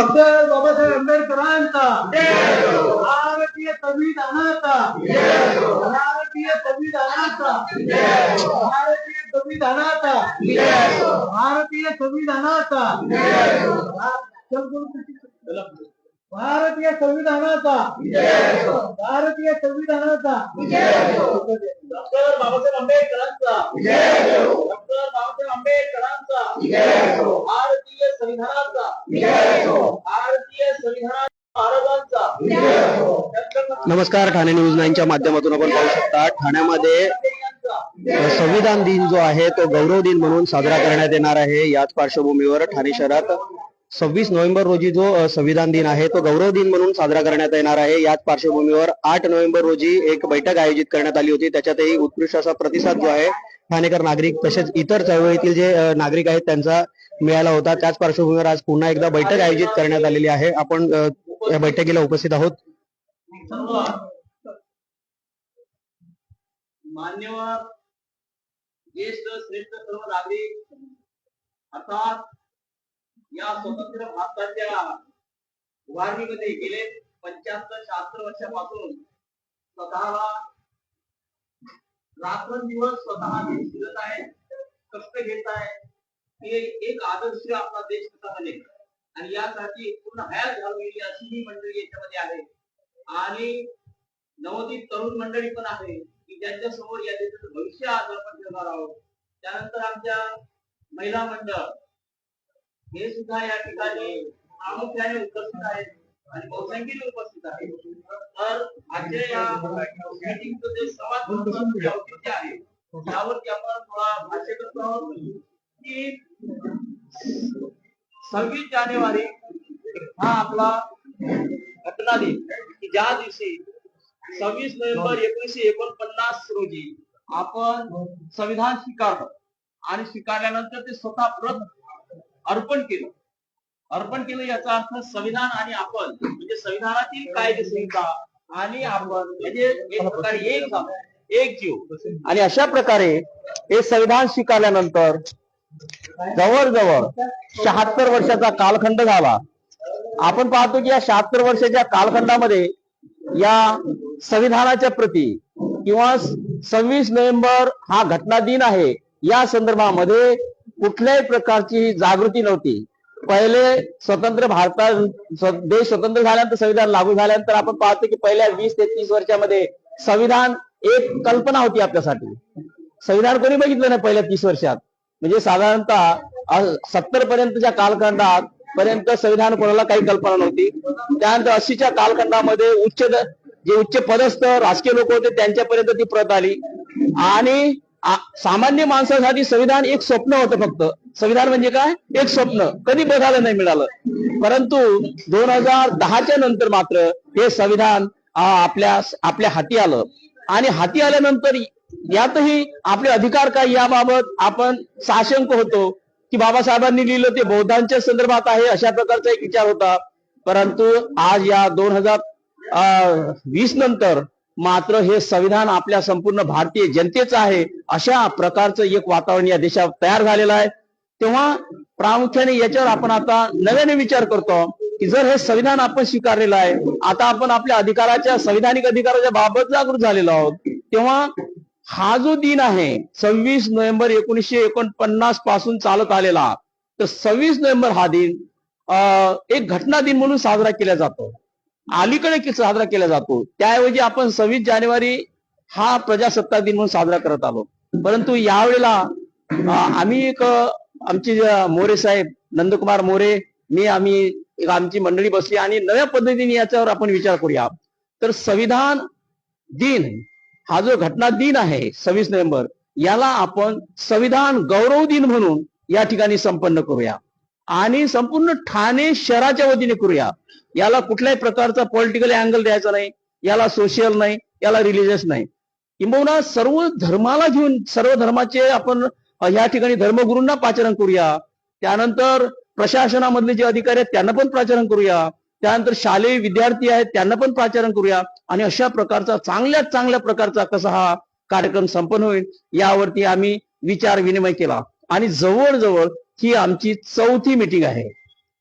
Doctor Babasaheb आंबेडकरांचा. भारतीय संविधानाचा. भारतीय संविधानाचा. भारतीय संविधानाचा. भारतीय संविधानाचा. भारतीय संविधानाचा. भारतीय संविधानाचा. डॉक्टर बाबासाहेब आंबेडकरांचा. डॉक्टर बाबासाहेब आंबेडकरांचा. भारतीय संविधानाचा. भारतीय नमस्कार ठाणे न्यूज नाईनच्या माध्यमातून आपण पाहू शकता ठाण्यामध्ये संविधान दिन जो आहे तो गौरव दिन म्हणून साजरा करण्यात येणार आहे. याच पार्श्वभूमीवर ठाणे शहरात सव्वीस नोव्हेंबर रोजी जो संविधान दिन आहे तो गौरव दिन म्हणून साजरा करण्यात येणार आहे. याच पार्श्वभूमीवर आठ नोव्हेंबर रोजी एक बैठक आयोजित करण्यात आली होती. त्याच्यातही उत्कृष्ट असा प्रतिसाद जो आहे ठाणेकर नागरिक तसेच इतर चळवळीतील जे नागरिक आहेत त्यांचा मिळाला होता. त्याच पार्श्वभूमीवर आज पुन्हा एकदा बैठक आयोजित करण्यात आलेली आहे. आपण या बैठकीला उपस्थित आहोत. मान्यवर ज्येष्ठ श्रेष्ठ सर्व नागरिक अर्थात या स्वतंत्र भारताच्या उभारणीमध्ये गेले पंच्याहत्तर शहात्तर वर्षापासून स्वतःला रात्रंदिवस स्वतः देश फिरत आहे कष्ट घेत आहे. हे एक आदर्श आपला देश कसा बनेल? आणि यासाठी पूर्ण हयात घालवलेली अशी ही मंडळी याच्यामध्ये आहे. आणि नवोदित तरुण मंडळी पण आहे की ज्यांच्या समोर या देशाचं भविष्य आज आपण ठेवणार आहोत. त्यानंतर आमच्या महिला मंडळ हे सुद्धा या ठिकाणी प्रामुख्याने उपस्थित आहेत आणि बहुसंख्येने उपस्थित आहेत. तर आजच्या या मीटिंगचं जे सर्वात औचित्य आहे यावरती आपण थोडा भाष्य करतो आहोत. की सव्वीस जानेवारी हा आपला घटना दिन की ज्या दिवशी सव्वीस नोव्हेंबर एकोणीशे एकोणपन्नास रोजी आपण संविधान स्वीकारलं आणि स्वीकारल्यानंतर ते स्वतः प्रत अर्पण केलं. अर्पण केलं याचा अर्थ संविधान आणि आपण म्हणजे संविधानातील कायदे संहिता आणि आपण म्हणजे एक प्रकारे एक एक जीव. आणि अशा प्रकारे हे संविधान स्वीकारल्यानंतर जवळजवळ शहात्तर वर्षाचा कालखंड झाला. आपण पाहतो की या शहात्तर वर्षाच्या कालखंडामध्ये या संविधानाच्या प्रती किंवा सव्वीस नोव्हेंबर हा घटना दिन आहे या संदर्भामध्ये कुठल्याही प्रकारची जागृती नव्हती. पहिले स्वतंत्र भारतात देश स्वतंत्र झाल्यानंतर संविधान लागू झाल्यानंतर आपण पाहतो की पहिल्या वीस ते तीस वर्षामध्ये संविधान एक कल्पना होती आपल्यासाठी. संविधान कोणी बघितलं नाही पहिल्या तीस वर्षात? म्हणजे साधारणतः सत्तर पर्यंतच्या कालखंडात पर्यंत संविधान कोणाला काही कल्पना नव्हती. त्यानंतर अस्सीच्या कालखंडामध्ये उच्च जे उच्च पदस्थ राजकीय लोक होते त्यांच्यापर्यंत ती प्रत आली. आणि सामान्य माणसासाठी संविधान एक स्वप्न होतं फक्त. संविधान म्हणजे काय? एक स्वप्न. कधी बघायला नाही मिळालं. परंतु दोन हजार दहाच्या नंतर मात्र हे संविधान आपल्या आपल्या हाती आलं. आणि हाती आल्यानंतर यातही आपले अधिकार काय? याबाबत आपण साशंक होतो की बाबासाहेबांनी लिहिलं ते बौद्धांच्या संदर्भात आहे अशा प्रकारचा एक विचार होता. परंतु आज या दोन हजार वीस नंतर मात्र हे संविधान आपल्या संपूर्ण भारतीय जनतेचं आहे. अशा प्रकारचं एक वातावरण या देशात तयार झालेलं आहे. तेव्हा प्रामुख्याने याच्यावर आपण आता नव्याने विचार करतो की जर हे संविधान आपण स्वीकारलेलं आहे आता आपण आपल्या अधिकाराच्या संविधानिक अधिकाराच्या बाबत जागृत झालेलो आहोत तेव्हा हा जो दिन आहे सव्वीस नोव्हेंबर एकोणीसशे एकोणपन्नासपासून चालत आलेला तर सव्वीस नोव्हेंबर हा दिन एक घटना दिन म्हणून साजरा केला जातो. अलीकडे साजरा केला जातो. त्याऐवजी आपण सव्वीस जानेवारी हा प्रजासत्ताक दिन म्हणून साजरा करत आलो. परंतु यावेळेला आम्ही एक आमची आमचे मोरे साहेब नंदकुमार मोरे मी आम्ही आमची मंडळी बसली आणि नव्या पद्धतीने याच्यावर आपण विचार करूया. तर संविधान दिन हा जो घटना दिन आहे सव्वीस नोव्हेंबर याला आपण संविधान गौरव दिन म्हणून या ठिकाणी संपन्न करूया. आणि संपूर्ण ठाणे शहराच्या वतीने करूया. याला कुठल्याही प्रकारचा पॉलिटिकल अँगल द्यायचा नाही याला सोशल नाही याला रिलिजियस नाही. किंबहुना सर्व धर्माला घेऊन सर्व धर्माचे आपण या ठिकाणी धर्मगुरूंना पाचारण करूया. त्यानंतर प्रशासनामधले जे अधिकारी आहेत त्यांना पण पाचारण करूया. त्यानंतर शालेय विद्यार्थी आहेत त्यांना पण पाचारण करूया. आणि अशा प्रकारचा चांगल्यात चांगल्या प्रकारचा कसा हा कार्यक्रम संपन्न होईल यावरती आम्ही विचार विनिमय केला. आणि जवळजवळ ही आमची चौथी मिटिंग आहे.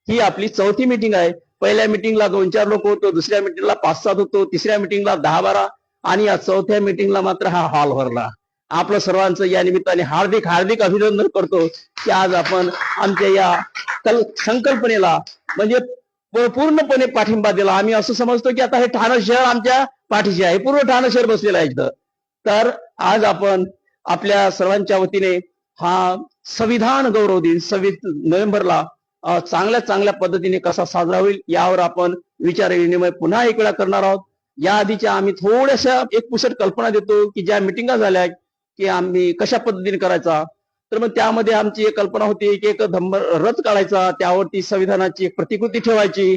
ही आपली चौथी मिटिंग आहे. पहिल्या मिटिंगला दोन चार लोक होतो दुसऱ्या मिटिंगला पाच सात होतो तिसऱ्या मिटिंगला दहा बारा आणि या चौथ्या मिटिंगला मात्र हा हॉल भरला. आपलं सर्वांचं या निमित्ताने हार्दिक हार्दिक अभिनंदन करतो की आज आपण आमच्या या कल संकल्पनेला म्हणजे पूर्णपणे पाठिंबा दिला. आम्ही असं समजतो की आता हे ठाणे शहर आमच्या पाठीशी आहे. पूर्ण ठाणे शहर बसलेलं आहे इथं. तर आज आपण आपल्या सर्वांच्या वतीने हा संविधान गौरव दिन सव्वीस नोव्हेंबरला चांगल्या चांगल्या पद्धतीने कसा साजरा होईल यावर आपण विचार विनिमय पुन्हा एक वेळा करणार आहोत. या आधीच्या आम्ही थोड्याशा एक पुसट कल्पना देतो की ज्या मिटिंगा झाल्या की आम्ही कशा पद्धतीने करायचा. तर मग त्यामध्ये आमची एक कल्पना होती की एक धम्म रथ काढायचा त्यावरती संविधानाची एक प्रतिकृती ठेवायची.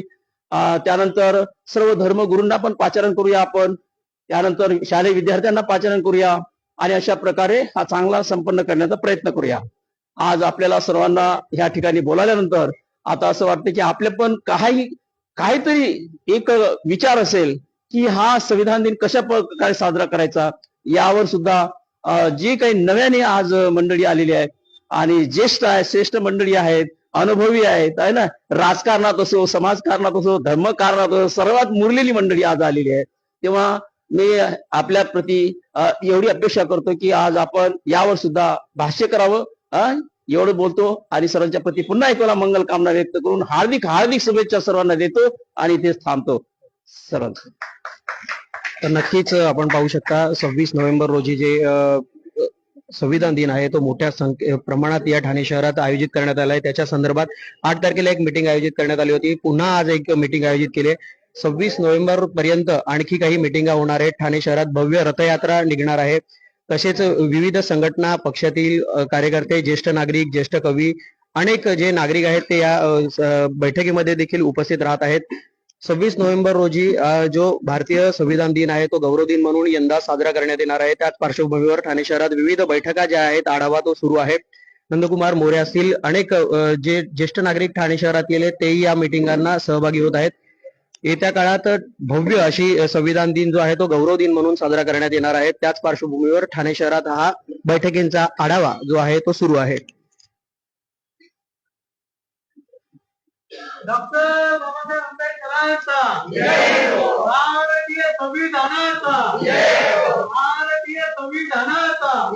त्यानंतर सर्व धर्मगुरूंना पण पाचारण करूया आपण. त्यानंतर शालेय विद्यार्थ्यांना पाचारण करूया आणि अशा प्रकारे हा चांगला संपन्न करण्याचा प्रयत्न करूया. आज आपल्याला सर्वांना ह्या ठिकाणी बोलाल्यानंतर आता असं वाटतं की आपले पण काही काहीतरी एक विचार असेल. की हा संविधान दिन कशा प्रकारे साजरा करायचा यावर सुद्धा जी जे काही नव्याने आज मंडळी आलेली आहे आणि ज्येष्ठ आहे श्रेष्ठ मंडळी आहेत अनुभवी आहेत आहे ना? राजकारणात असो समाजकारणात असो धर्मकारणात असो सर्वात मुरलेली मंडळी आज आलेली आहे तेव्हा मी आपल्या प्रती एवढी अपेक्षा करतो की आज आपण यावर सुद्धा भाष्य करावं एवढं बोलतो आणि सर्वांच्या प्रती पुन्हा एक वेळा मंगल कामना व्यक्त करून हार्दिक हार्दिक शुभेच्छा सर्वांना देतो आणि इथेच थांबतो. सर्वांचं तर नक्कीच आपण पाहू शकता सव्वीस नोव्हेंबर रोजी जे संविधान दिन आहे तो मोठ्या संख्ये प्रमाणात या ठाणे शहरात आयोजित करण्यात आला आहे. त्याच्या संदर्भात आठ तारखेला एक मिटिंग आयोजित करण्यात आली होती. पुन्हा आज एक मिटिंग आयोजित केली आहे. सव्वीस नोव्हेंबर पर्यंत आणखी काही मिटिंगा होणार आहेत. ठाणे शहरात भव्य रथयात्रा निघणार आहे. तसेच विविध संघटना पक्षातील कार्यकर्ते ज्येष्ठ नागरिक ज्येष्ठ कवी अनेक जे नागरिक आहेत ते या बैठकीमध्ये देखील उपस्थित राहत आहेत. सव्वीस नोव्हेंबर रोजी जो भारतीय संविधान दिन आहे तो गौरव दिन म्हणून यंदा साजरा करण्यात येणार आहे. त्याच पार्श्वभूमीवर ठाणे शहरात विविध बैठका ज्या आहेत आढावा तो सुरू आहे. नंदकुमार मोरे असतील अनेक जे ज्येष्ठ नागरिक ठाणे शहरात गेले तेही या मिटिंगांना सहभागी होत आहेत. येत्या काळात भव्य अशी संविधान दिन जो आहे तो गौरव दिन म्हणून साजरा करण्यात येणार आहे. त्याच पार्श्वभूमीवर ठाणे शहरात हा बैठकींचा आढावा जो आहे तो सुरू आहे. डॉक्टर बाबासाहेब आंबेडकरांचा. भारतीय संविधानाचा. भारतीय संविधानाचा.